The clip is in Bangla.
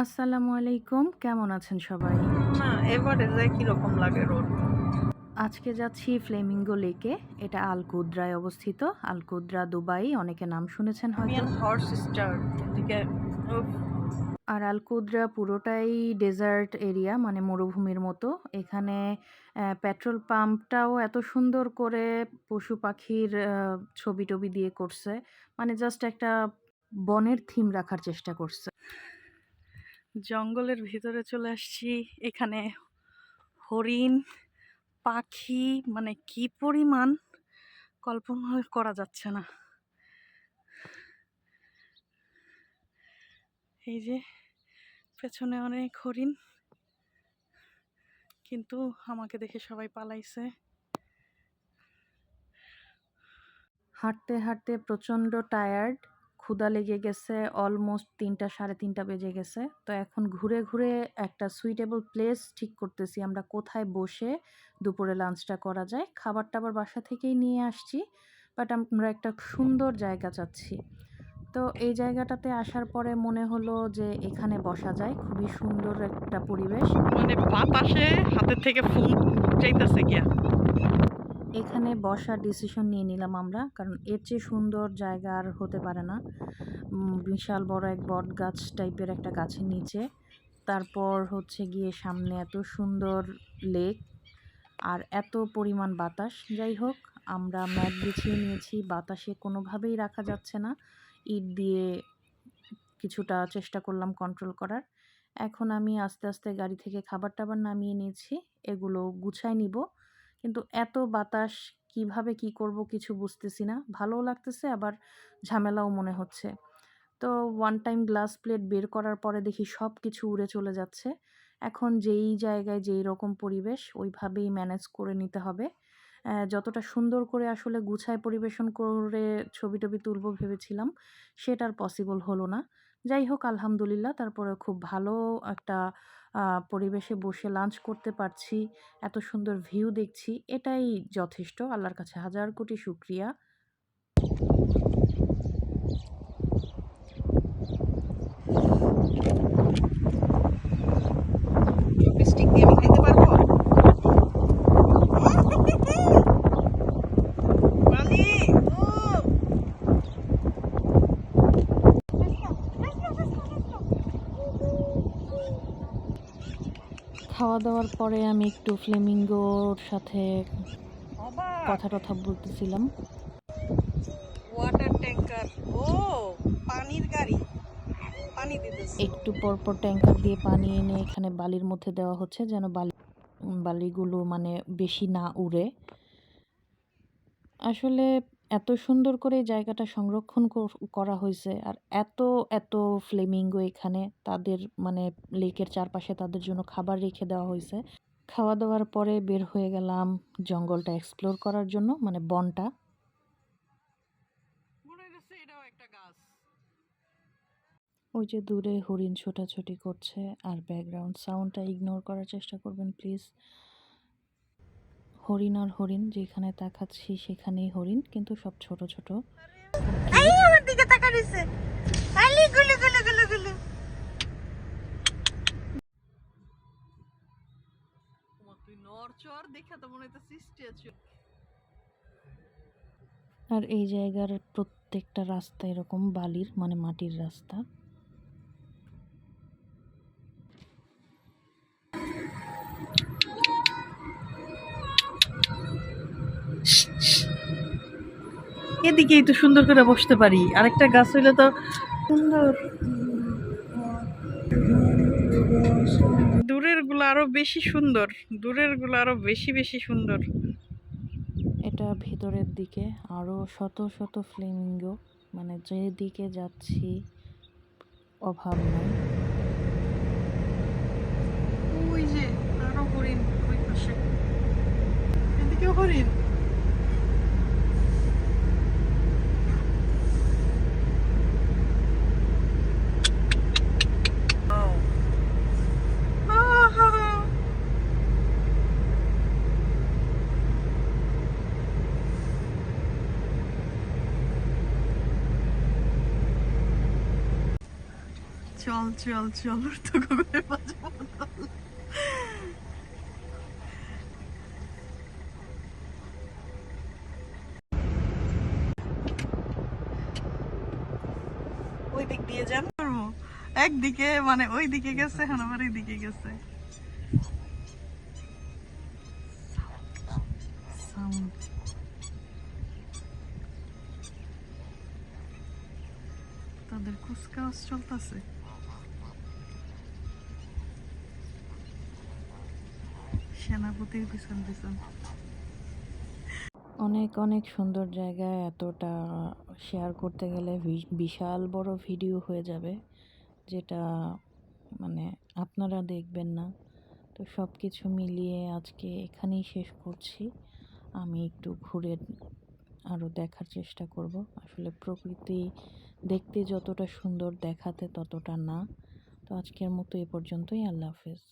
আসসালামু আলাইকুম। কেমন আছেন সবাই? না, এভারেজে কীরকম লাগে রোদ? আজকে যাচ্ছি ফ্লেমিঙ্গো লেকে। এটা আল-কুদ্রায় অবস্থিত। Al Qudra Dubai. অনেকে নাম শুনেছেন হয়তো। আর হর্স স্টার আর আল-কুদ্রা পুরোটাই ডেজার্ট এরিয়া মানে মরুভূমির মতো। এখানে পেট্রোল পাম্পটাও এত সুন্দর করে পশু-পাখির ছবি-টবি দিয়ে করছে। মানে জাস্ট একটা বনের থিম রাখার চেষ্টা করছে। জঙ্গলের ভিতরে চলে আসছি। এখানে হরিণ, পাখি মানে কি পরিমাণ কল্পনা করা যাচ্ছে না। এই যে পেছনে অনেক হরিণ। কিন্তু আমাকে দেখে সবাই পালাইছে। হাঁটতে, হাঁটতে প্রচণ্ড টায়ার্ড। ক্ষুধা লেগে গেছে। অলমোস্ট ৩টা ৩:৩০ বেজে গেছে। তো এখন ঘুরে, ঘুরে একটা সুইটেবল প্লেস ঠিক করতেছি আমরা কোথায় বসে দুপুরে লাঞ্চটা করা যায়। খাবার-টাবার বাসা থেকেই নিয়ে আসছি। বাট আমরা একটা সুন্দর জায়গা চাচ্ছি। তো এই জায়গাটাতে আসার পরে মনে হলো যে এখানে বসা যায়। খুবই সুন্দর একটা পরিবেশ। মানে বাতাসে হাতের থেকে ফোন চাইতেছে গিয়া। এখানে বসার ডিসিশন নিয়ে নিলাম আমরা। কারণ এর চেয়ে সুন্দর জায়গা আর হতে পারে না। বিশাল বড় এক বট গাছ টাইপের একটা গাছের নিচে। তারপর হচ্ছে গিয়ে সামনে এত সুন্দর লেক আর এত পরিমাণ বাতাস। যাই হোক আমরা ম্যাট বিছিয়ে নিয়েছি। বাতাসে কোনোভাবেই রাখা যাচ্ছে না। ইট দিয়ে কিছুটা চেষ্টা করলাম কন্ট্রোল করার। এখন আমি আস্তে, আস্তে গাড়ি থেকে খাবার-টাবার নামিয়ে নিয়েছি। এগুলো গুছায় নিবো। কিন্তু এত বাতাস কীভাবে কি করব কিছু বুঝতেছি না। ভালোও লাগতেছে, আবার ঝামেলাও মনে হচ্ছে। তো ওয়ান টাইম গ্লাস প্লেট বের করার পরে দেখি সব কিছু উড়ে চলে যাচ্ছে। এখন যেই জায়গায় যেই রকম পরিবেশ, ওইভাবেই ম্যানেজ করে নিতে হবে। যতটা সুন্দর করে আসলে গুছায় পরিবেশন করে ছবি-টবি তুলবো ভেবেছিলাম সেটা আর পসিবল হলো না। যাই হোক আলহামদুলিল্লাহ, তারপরে খুব ভালো একটা পরিবেশে বসে লাঞ্চ করতে পারছি। এত সুন্দর ভিউ দেখছি। এটাই যথেষ্ট। আল্লাহর কাছে হাজার কোটি শুকরিয়া। লিপস্টিক দিয়ে আমি খাইতে পারব? বালি! ও! খাওয়া-দাওয়ার পরে আমি একটু ফ্লেমিঙ্গোর সাথে কথা-টথা বলতেছিলাম। Water tanker. ও! পানির গাড়ি। পানি দিতেছে। একটু পর, পর ট্যাঙ্কার দিয়ে পানি এনে এখানে বালির মধ্যে দেওয়া হচ্ছে যেন বালি বালিগুলো মানে বেশি না উড়ে। আসলে এত সুন্দর করে জায়গাটা সংরক্ষণ কর হয়েছে আর এত, এত ফ্লেমিঙ্গো এখানে তাদের মানে লেকের চারপাশে তাদের জন্য খাবার রেখে দেওয়া হয়েছে খাওয়া-দাওয়ার পরে বের হয়ে গেলাম জঙ্গলটা এক্সপ্লোর করার জন্য মানে বনটা। ওই যে দূরে হরিণ ছোটাছুটি করছে আর ব্যাকগ্রাউন্ড সাউন্ডটা ইগনোর করার চেষ্টা করবেন প্লিজ। হরিণ আর হরিণ যেখানে তাকাচ্ছি সেখানেই হরিণ কিন্তু সব ছোট, ছোট। এই আমার দিকে তাকা আলি গুলু গুলু গুলু গুলু। তুই নড়চড় দেখা তো মনে হইতেছে স্ট্যাচু। আর এই জায়গার প্রত্যেকটা রাস্তা এরকম বালির মানে মাটির রাস্তা। এদিকেই তো সুন্দর করে বসতে পারি। আরেকটা গাছ হইলে তো সুন্দর। দূরেরগুলো আরও বেশি সুন্দর। দূরেরগুলো আরও বেশি, বেশি সুন্দর। এটা ভেতরের দিকে আরও শত, শত ফ্লেমিঙ্গো মানে যেদিকে যাচ্ছি অভাব নাই। ওই যে আরও হরিণ ওই পাশে। এদিকেও হরিণ। আহা! চল চল চল চল তো করে বাজাবো ওই দিক দিয়ে যান পারব একদিকে মানে ওই দিকে গেছে এখন আবার এই দিকে গেছে সাউন্ড তাদের কুচকাওয়াজ চলতেছে সেনাপতির পিছন পিছন। অনেক অনেক সুন্দর জায়গায় এতটা শেয়ার করতে গেলে বিশাল বড় ভিডিও হয়ে যাবে, যেটা মানে আপনারা দেখবেন না। তো সব কিছু মিলিয়ে আজকে এখানেই শেষ করছি। আমি একটু ঘুরে আরও দেখার চেষ্টা করব। আসলে প্রকৃতি দেখতে যতটা সুন্দর দেখাতে ততটা না। তো আজকের মতো এ পর্যন্তই। আল্লাহ হাফেজ।